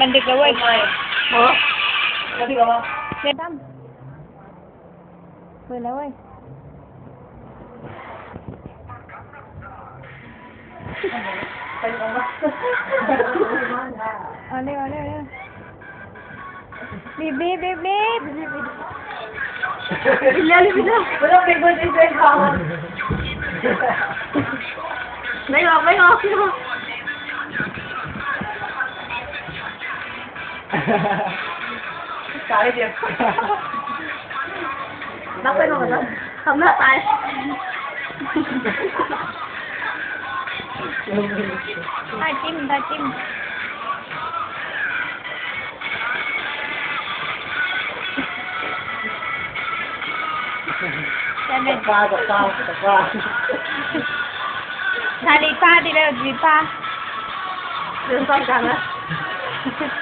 มันดึกแล้วเว้ยเออ้ว่กเจ๊ตั้มเปิดแล้วเว้ยไปลงมาเอาเร็วเอาเร็วเร็วรีบรีบรีบรีบรีบเร็วรีบเร็วไม่ต้องไปเบอร์ดีเจเขาไม่หลอกไม่หลอกไม่หลอก大 一点，拿给我太近了，太近了。哪里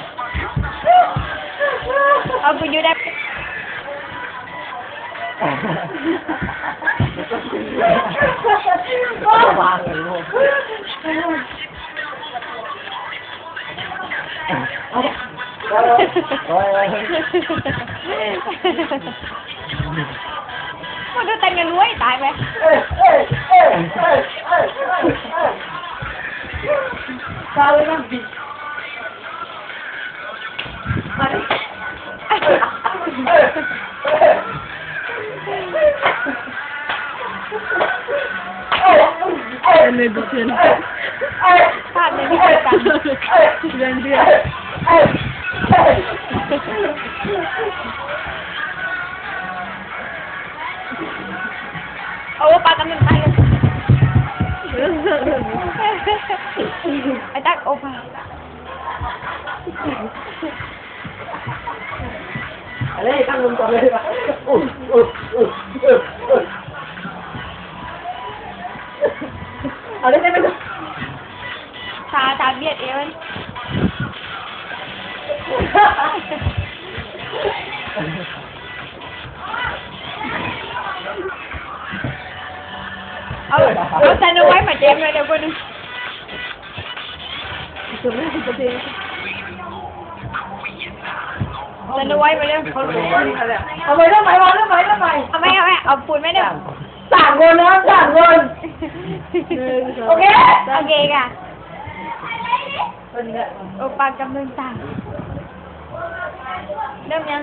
ông Aku juga ôi đưa tay nghe lưới tại vậy Sao đấy nó bị may bukyan. Ha, may bukyan. Gandhi. Oo, patanong tayo. Attack, opa. Alay, tanong tayo. Oh, oh, oh. เอาเอาใส่เอาไว้มาเจมเลยเดี๋ยวก่นนะจุดไม่ถึงประเด็นใส่เอาไว้ไปเรื่อยเขารู้เอาไปเรื่องไหนวะเรื่องไหนเรื่องไหนเอาไม่เอาไม่เอาปูนไม่ได้สามคนนะสามคนโอเคโอเคค่ะโอปากำลังต่างเริ่มยัง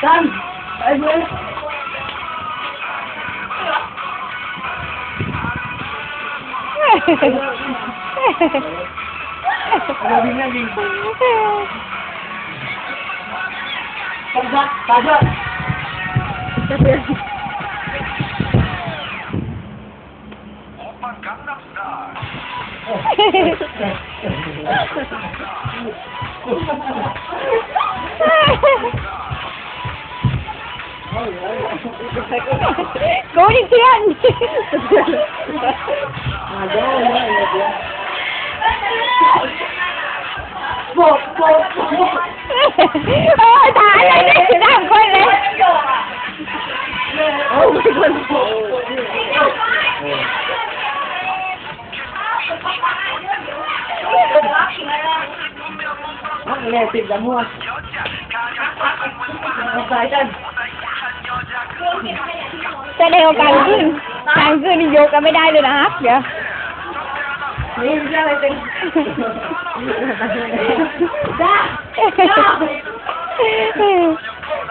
Dan! Ay, boy! Grabe nga, Ging. Kajak! Kajak! Hehehehe Cố đi Thiên Bột, bột, bột Ôi, thả lên đi, thả một quay lên Oh my god Mắc nghe tìm ra mua Một vài chân จะเร็วกันขึ้นกางขึ้นนี่ยกกันไม่ได้เลยนะฮะเดี๋ยว นี่เรื่องอะไรเป็นจ้าจ้า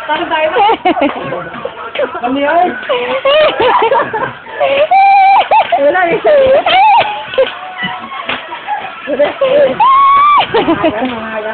ตั้งใจไหมวันนี้เอ้ยเออน่าดสิเดี๋ยวเดี๋ยวมายั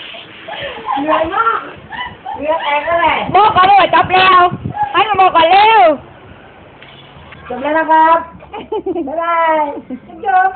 เหน่อยกเอก็ลยโกจบแล้วให้มาโอกก่อนเร็วจบแล้วนะครับ บ๊ายบายจบ